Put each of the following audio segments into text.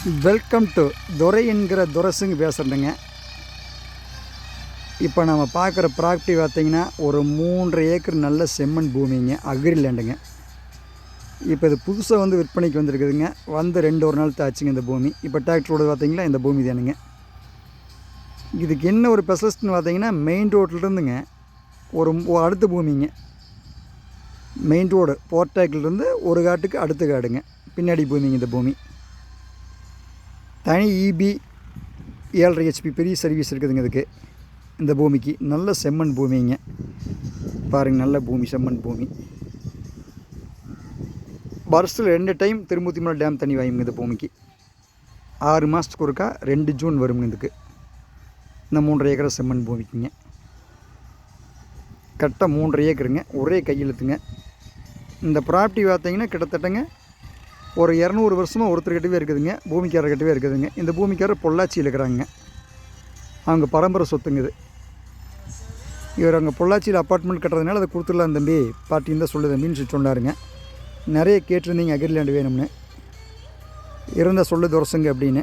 Welcome to துரை என்கிற துரசுங்க பேசுகிறேங்க இப்போ நம்ம பார்க்குற ப்ராப்பர்ட்டி பார்த்தீங்கன்னா ஒரு மூன்று ஏக்கர் நல்ல செம்மண் பூமிங்க அக்ரி லேண்டுங்க இப்போ இது புதுசாக வந்து விற்பனைக்கு வந்திருக்குதுங்க. வந்து ரெண்டு ஒரு நாள் தாச்சுங்க இந்த பூமி. இப்போ டிராக்டரோட பார்த்தீங்களா இந்த பூமி தானுங்க. இதுக்கு என்ன ஒரு ஸ்பெஷலிஸ்ட்னு பார்த்தீங்கன்னா மெயின் ரோட்லேருந்துங்க ஒரு அடுத்த பூமிங்க. மெயின் ரோடு போர்டாக்கிலிருந்து ஒரு காட்டுக்கு அடுத்த காடுங்க. பின்னாடி பூமிங்க இந்த பூமி. தனி இபி ஏழரை ஹெச்பி பெரிய சர்வீஸ் இருக்குதுங்க இதுக்கு. இந்த பூமிக்கு. நல்ல செம்மண் பூமிங்க. பாருங்க நல்ல பூமி செம்மண் பூமி. வருஷத்தில் ரெண்டு டைம் திருமூர்த்திமலை டேம் தண்ணி வாயுங்க இந்த பூமிக்கு. ஆறு மாதத்துக்கு ஒருக்கா ரெண்டு ஜூன் வருங்க இதுக்கு. இந்த மூன்றரை ஏக்கர் செம்மண் பூமிக்குங்க. கரெக்டாக மூன்றரை ஏக்கருங்க. ஒரே கையெழுத்துங்க. இந்த ப்ராப்பர்ட்டி பார்த்தீங்கன்னா கிட்டத்தட்டங்க ஒரு இரநூறு வருஷமாக ஒருத்தர்கிட்டவே இருக்குதுங்க பூமிக்காரர்கிட்டவே இருக்குதுங்க. இந்த பூமிக்காரர் பொள்ளாச்சியில் இருக்கிறாங்க. அவங்க பரம்பரை சொத்துங்குது இவர் அங்கே பொள்ளாச்சியில் அப்பார்ட்மெண்ட் கட்டுறதுனால அதை கொடுத்துடலாம் தம்பி. பாட்டின்னு தான் சொல்லு தம்பின்னு சொல்லி சொன்னாருங்க. நிறைய கேட்டிருந்தீங்க அக்ரிலேண்ட் வேணும்னு. இருந்தால் சொல்லு துரசுங்க அப்படின்னு.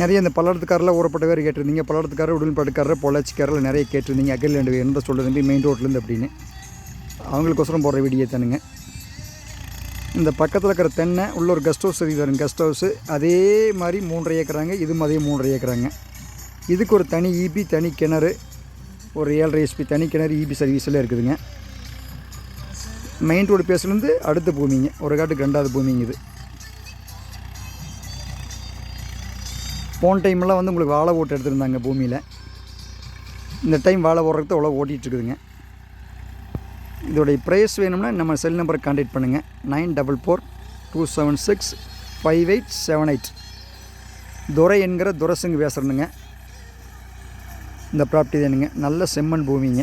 நிறைய இந்த பல்லடத்துக்காரில் ஊறப்பட்ட பேர் கேட்டிருந்தீங்க. பல்லடத்துக்காரர் உடல்பாட்டுக்காரர் பொள்ளாச்சிக்காரில் நிறைய கேட்டிருந்தீங்க. அக்ரிலேண்ட் வேணும் தான் சொல்லு தம்பி மெயின் ரோட்லேருந்து அப்படின்னு. அவங்களுக்கோசரம் போடுற வீடியோ தானுங்க. இந்த பக்கத்தில் இருக்கிற தென்னை உள்ள ஒரு கெஸ்ட் ஹவுஸ் இருக்குது கெஸ்ட் ஹவுஸு அதே மாதிரி மூன்றரை ஏக்கராங்க இதுவும் அதே மூன்றரை ஏக்கராங்க. இதுக்கு ஒரு தனி ஈபி தனி கிணறு ஒரு ஏழரை எஸ்பி தனி கிணறு இபி சர்வீஸில் இருக்குதுங்க. மெயின் ரோடு பேசுலேருந்து அடுத்த பூமிங்க ஒரு காட்டுக்கு ரெண்டாவது பூமிங்க இது. போன டைம்லாம் வந்து உங்களுக்கு வாழை ஓட்டு எடுத்திருந்தாங்க பூமியில். இந்த டைம் வாழை ஓடுறதுக்கு அவ்வளோ ஓட்டிகிட்டு இருக்குதுங்க. இதோடைய ப்ரைஸ் வேணும்னா நம்ம செல் நம்பரை காண்டாக்ட் பண்ணுங்கள் nine double four two seven six five eight seven eight Durai என்கிற துரசுங்க பேசுகிறேனுங்க இந்த ப்ராப்பர்ட்டி தானுங்க நல்ல செம்மண் பூமிங்க.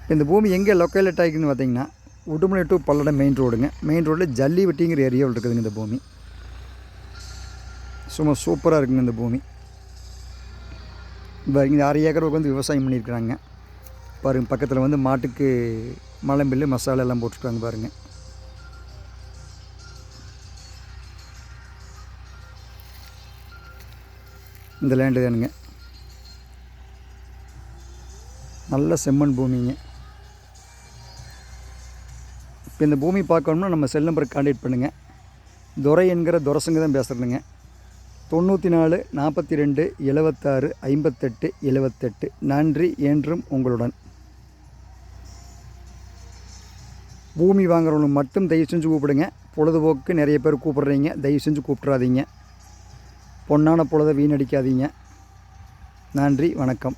இப்போ இந்த பூமி எங்கே லொக்கேலேட் ஆகிக்குன்னு பார்த்தீங்கன்னா உடுமலை டு பல்லடம் மெயின் ரோடுங்க மெயின் ரோடில் ஜல்லிவட்டிங்கிற ஏரியாவில் இருக்குதுங்க இந்த பூமி. சும்மா சூப்பராக இருக்குங்க இந்த பூமி. இப்போ இந்த அரை ஏக்கர் வந்து விவசாயம் பண்ணியிருக்கிறாங்க. பாருங்கள் பக்கத்தில் வந்து மாட்டுக்கு மலம்பில்லு மசாலா எல்லாம் போட்டுருக்காங்க பாருங்கள் இந்த லேண்டு தானுங்க. நல்ல செம்மண் பூமிங்க. இப்போ இந்த பூமி பார்க்கணும்னா நம்ம செல் நம்பருக்கு கான்டாக்ட் பண்ணுங்கள் துரை என்கிற துரசுங்க தான் பேசுகிறேனுங்க தொண்ணூற்றி நாலு நாற்பத்தி ரெண்டு எழுவத்தாறு ஐம்பத்தெட்டு எழுவத்தெட்டு. நன்றி என்றும் உங்களுடன். பூமி வாங்குறவங்க மட்டும் தயவு செஞ்சு கூப்பிடுங்க. பொழுதுபோக்கு நிறைய பேர் கூப்பிட்றீங்க. தயவு செஞ்சு கூப்பிட்றாதீங்க பொன்னான பொழுதை வீணடிக்காதீங்க. நன்றி வணக்கம்.